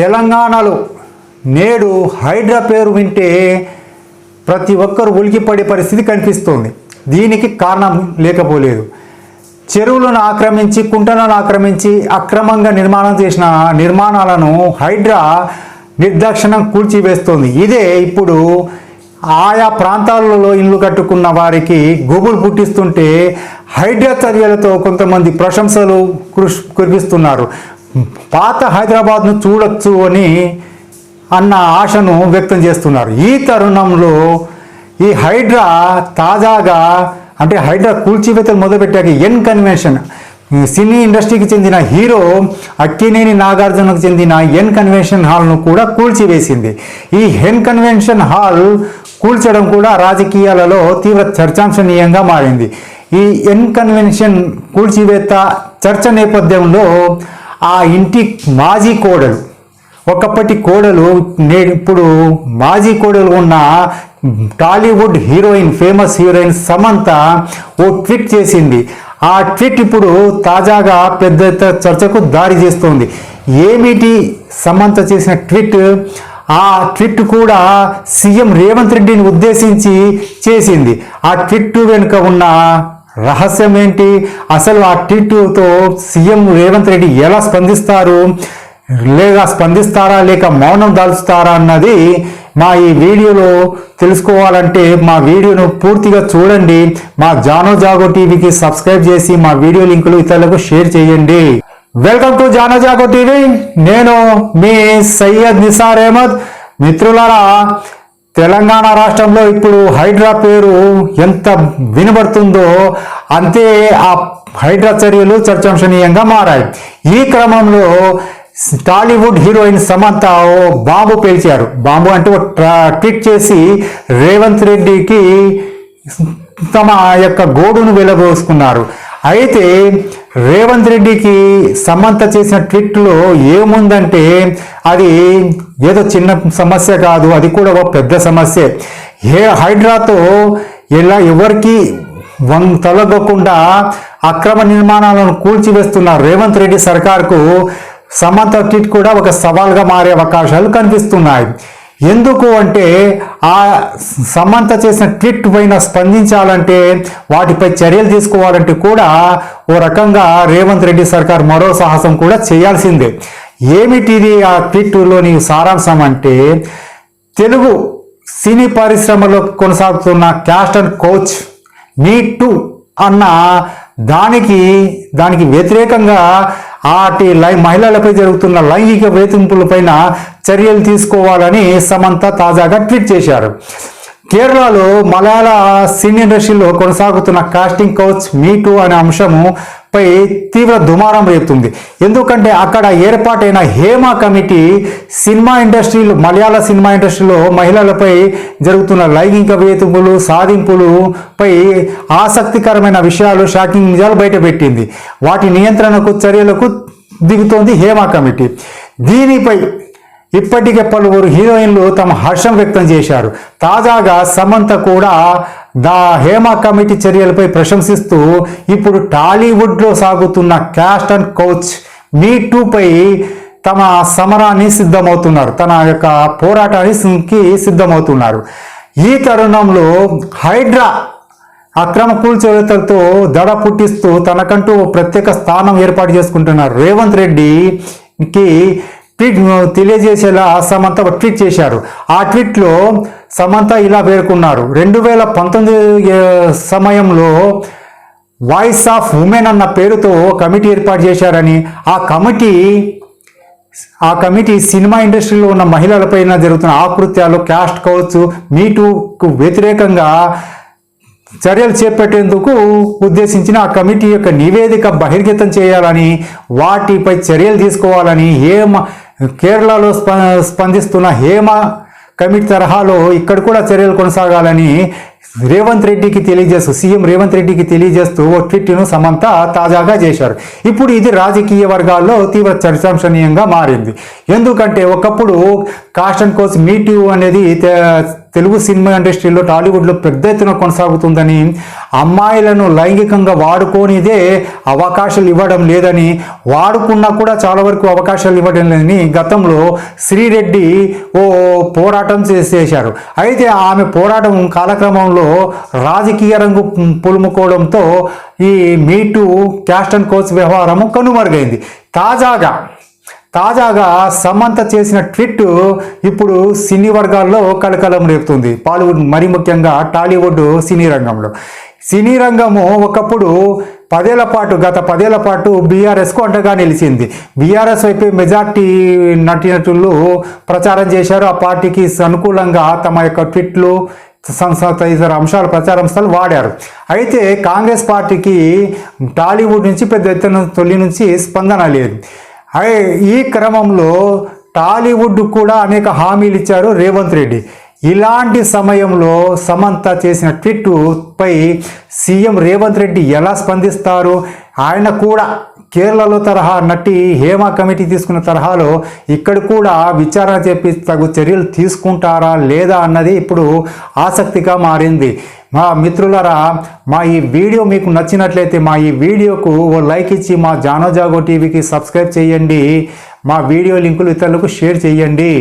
తెలంగాణలో నేడు హైడ్రా పేరు వింటే ప్రతి ఒక్కరు ఉలికిపడే పరిస్థితి కనిపిస్తోంది. దీనికి కారణం లేకపోలేదు. చెరువులను ఆక్రమించి కుంటలను ఆక్రమించి అక్రమంగా నిర్మాణం చేసిన నిర్మాణాలను హైడ్రా నిర్దాక్షిణం కూల్చివేస్తోంది. ఇదే ఇప్పుడు ఆయా ప్రాంతాలలో ఇల్లు కట్టుకున్న వారికి గుబులు పుట్టిస్తుంటే హైడ్రా చర్యలతో కొంతమంది ప్రశంసలు కురిస్- కురిపిస్తున్నారు. పాత హైదరాబాద్ను చూడొచ్చు అని అన్న ఆశను వ్యక్తం చేస్తున్నారు. ఈ తరుణంలో ఈ హైడ్రా తాజాగా అంటే హైడ్రా కూల్చివేతలు మొదలుపెట్టాక ఎన్ కన్వెన్షన్ సినీ ఇండస్ట్రీకి చెందిన హీరో అక్కినేని నాగార్జునకు చెందిన ఎన్ కన్వెన్షన్ హాల్ను కూడా కూల్చివేసింది. ఈ ఎన్ కన్వెన్షన్ హాల్ కూల్చడం కూడా రాజకీయాలలో తీవ్ర చర్చాంశనీయంగా మారింది. ఈ ఎన్ కన్వెన్షన్ కూల్చివేత చర్చ నేపథ్యంలో ఆ ఇంటి మాజీ కోడలు. ఒకప్పటి కోడలు నేడు ఇప్పుడు మాజీ కోడలు ఉన్న Tollywood heroine famous heroine Samantha ఓ ట్వీట్ చేసింది. ఆ ట్వీట్ ఇప్పుడు తాజాగా పెద్ద చర్చకు దారి చేస్తోంది. ఏమిటి సమంత చేసిన ట్వీట్? ఆ ట్విట్ కూడా సీఎం రేవంత్ రెడ్డిని ఉద్దేశించి చేసింది. ఆ ట్విట్ వెనుక ఉన్న రహస్యం ఏంటి అసలు ఆ ట్వీట్తో సీఎం రేవంత్ రెడ్డి ఎలా స్పందిస్తారు? లేదా స్పందిస్తారా? లేక మౌనం దాల్చుతారా అన్నది మా ఈ వీడియోలో తెలుసుకోవాలంటే మా వీడియోను పూర్తిగా చూడండి. మా జానో జాగో టీవీకి సబ్స్క్రైబ్ చేసి మా వీడియో లింకులు ఇతరులకు షేర్ చేయండి. Welcome to Jano Jago TV. నేను మీ సయ్యద్ నిసార్ అహ్మద్. మిత్రులారా తెలంగాణ రాష్ట్రంలో ఇప్పుడు హైడ్రా పేరు ఎంత వినబడుతుందో అంతే ఆ హైడ్రా చర్యలు చర్చాంశనీయంగా మారాయి. ఈ క్రమంలో టాలీవుడ్ హీరోయిన్ సమంత ఓ బాంబు పేల్చారు. బాంబు అంటే ఓ ట్రా- ట్వీట్ చేసి రేవంత్ రెడ్డికి తమ యొక్క గోడును వెలబోసుకున్నారు. అయితే రేవంత్ రెడ్డికి సమంత చేసిన ట్వీట్లో ఏముందంటే అది ఏదో చిన్న సమస్య కాదు అది కూడా ఒక పెద్ద సమస్య. ఏ హైడ్రాతో ఎలా ఎవరికి వన్ తొలగకుండా అక్రమ నిర్మాణాలను కూల్చివేస్తున్న రేవంత్ రెడ్డి సర్కార్కు సమంత ట్వీట్ కూడా ఒక సవాల్గా మారే అవకాశాలు కనిపిస్తున్నాయి. ఎందుకు అంటే ఆ సమంత చేసిన ట్వీట్ పైన స్పందించాలంటే వాటిపై చర్యలు తీసుకోవాలంటే కూడా ఓ రకంగా రేవంత్ రెడ్డి సర్కార్ మరో సాహసం కూడా చేయాల్సిందే. ఏమిటిది ఆ ట్వీట్లోని సారాంశం అంటే తెలుగు సినీ పరిశ్రమలో కొనసాగుతున్న cast and couch me too అన్న దానికి దానికి వ్యతిరేకంగా ఆటి లై మహిళలపై జరుగుతున్న లైంగిక వేధింపులపైన చర్యలు తీసుకోవాలని సమంత తాజాగా ట్వీట్ చేశారు. కేరళలో మలయాళ సినీ ఇండస్ట్రీలో కొనసాగుతున్న కాస్టింగ్ కౌచ్ మీటు అనే అంశము పై తీవ్ర దుమారం రేపుతుంది. ఎందుకంటే అక్కడ ఏర్పాటైన హేమ కమిటీ సినిమా ఇండస్ట్రీలో మలయాళ సినిమా ఇండస్ట్రీలో మహిళలపై జరుగుతున్న లైంగిక వేధింపులు సాధింపులు పై ఆసక్తికరమైన విషయాలు షాకింగ్ నిజాలు బయటపెట్టింది వాటి నియంత్రణకు చర్యలకు దిగుతోంది హేమ కమిటీ. దీనిపై ఇప్పటికే పలువురు హీరోయిన్లు తమ హర్షం వ్యక్తం చేశారు. తాజాగా సమంత కూడా దా హేమ కమిటీ చర్యలపై ప్రశంసిస్తూ ఇప్పుడు టాలీవుడ్లో సాగుతున్న క్యాస్ట్ అండ్ కోచ్ మీ టూపై తమ సమరాన్ని సిద్ధమవుతున్నారు. తన యొక్క పోరాటానికి సిద్ధమవుతున్నారు. ఈ తరుణంలో హైడ్రా అక్రమ కూల్చివేతలతో దడ పుట్టిస్తూ తనకంటూ ఓ ప్రత్యేక స్థానం ఏర్పాటు చేసుకుంటున్నారు రేవంత్ రెడ్డికి ట్వీట్ తెలియజేసేలా సమంత ఒక ట్వీట్ చేశారు. ఆ ట్వీట్లో సమంత ఇలా పేర్కొన్నారు. రెండు వేల పంతొమ్మిది సమయంలో వాయిస్ ఆఫ్ ఉమెన్ అన్న పేరుతో కమిటీ ఏర్పాటు చేశారని ఆ కమిటీ ఆ కమిటీ సినిమా ఇండస్ట్రీలో ఉన్న మహిళలపైన జరుగుతున్న ఆకృత్యాలు క్యాస్ట్ కౌచ్ మీటూకు వ్యతిరేకంగా చర్యలు చేపట్టేందుకు ఉద్దేశించిన ఆ కమిటీ యొక్క నివేదిక బహిర్గతం చేయాలని వాటిపై చర్యలు తీసుకోవాలని హేమ కేరళలో స్ప స్పందిస్తున్న హేమ కమిటీ తరహాలో ఇక్కడ కూడా చర్యలు కొనసాగాలని రేవంత్ రెడ్డికి తెలియజేస్తూ సీఎం రేవంత్ రెడ్డికి తెలియజేస్తూ ఓ ట్వీట్ను సమంత తాజాగా చేశారు. ఇప్పుడు ఇది రాజకీయ వర్గాల్లో తీవ్ర చర్చాంశనీయంగా మారింది. ఎందుకంటే ఒకప్పుడు కాస్ట్ అండ్ కోస్ మీటివ్ అనేది తెలుగు సినిమా ఇండస్ట్రీలో టాలీవుడ్లో పెద్ద ఎత్తున కొనసాగుతుందని అమ్మాయిలను లైంగికంగా వాడుకోనిదే అవకాశాలు ఇవ్వడం లేదని వాడుకున్నా కూడా చాలా వరకు అవకాశాలు ఇవ్వడం లేదని గతంలో శ్రీరెడ్డి ఓ పోరాటం చేసేశారు అయితే ఆమె పోరాటం కాలక్రమంలో రాజకీయ రంగు పులుముకోవడంతో ఈ మీటు క్యాస్ట్ అండ్ కోచ్ వ్యవహారము కనుమరుగైంది. తాజాగా తాజాగా సమంత చేసిన ట్విట్ ఇప్పుడు సినీ వర్గాల్లో కలకలం రేపుతుంది. బాలీవుడ్ మరి ముఖ్యంగా టాలీవుడ్ సినీ రంగంలో. సినీ రంగము ఒకప్పుడు పదేళ్ళ పాటు గత పదేళ్ళ పాటు బీఆర్ఎస్కు అంటగా నిలిచింది. బీఆర్ఎస్ వైపు మెజార్టీ నటినటులు ప్రచారం చేశారు. ఆ పార్టీకి అనుకూలంగా తమ యొక్క ట్విట్లు సంస్థ ఇతర అంశాల ప్రచారంస్థలు వాడారు. అయితే కాంగ్రెస్ పార్టీకి టాలీవుడ్ నుంచి పెద్ద ఎత్తున తొలి నుంచి స్పందన లేదు. ఈ క్రమంలో టాలీవుడ్ కూడా అనేక హామీలు ఇచ్చారు రేవంత్ రెడ్డి. ఇలాంటి సమయంలో సమంత చేసిన ట్వీట్ పై సీఎం రేవంత్ రెడ్డి ఎలా స్పందిస్తారు? ఆయన కూడా కేరళలో తరహా నటి హేమ కమిటీ తీసుకున్న తరహాలో ఇక్కడ కూడా విచారణ చెప్పి తగు చర్యలు తీసుకుంటారా లేదా అన్నది ఇప్పుడు ఆసక్తిగా మారింది. మా మిత్రులరా మా ఈ వీడియో మీకు నచ్చినట్లయితే మా ఈ వీడియోకు ఓ లైక్ ఇచ్చి మా జానో జాగో టీవీకి సబ్స్క్రైబ్ చేయండి. మా వీడియో లింకులు ఇతరులకు షేర్ చేయండి.